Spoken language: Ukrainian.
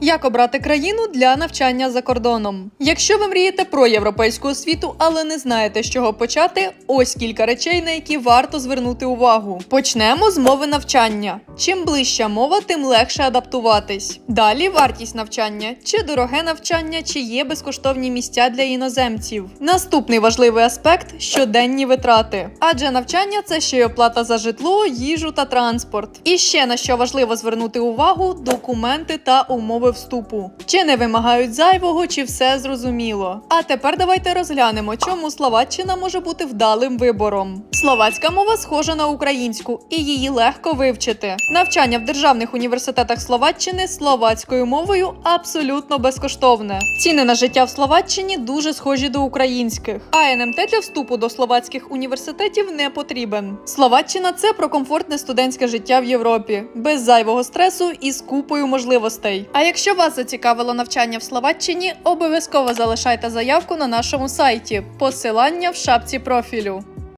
Як обрати країну для навчання за кордоном? Якщо ви мрієте про європейську освіту, але не знаєте, з чого почати, ось кілька речей, на які варто звернути увагу. Почнемо з мови навчання. Чим ближча мова, тим легше адаптуватись. Далі вартість навчання, чи дороге навчання, чи є безкоштовні місця для іноземців. Наступний важливий аспект щоденні витрати. Адже навчання це ще й оплата за житло, їжу та транспорт. І ще на що важливо звернути увагу документи та умови вступу. Чи не вимагають зайвого, чи все зрозуміло. А тепер давайте розглянемо, чому Словаччина може бути вдалим вибором. Словацька мова схожа на українську, і її легко вивчити. Навчання в державних університетах Словаччини словацькою мовою абсолютно безкоштовне. Ціни на життя в Словаччині дуже схожі до українських. А НМТ для вступу до словацьких університетів не потрібен. Словаччина це про комфортне студентське життя в Європі, без зайвого стресу і з купою можливостей. А якщо вас зацікавило навчання в Словаччині, обов'язково залишайте заявку на нашому сайті. Посилання в шапці профілю.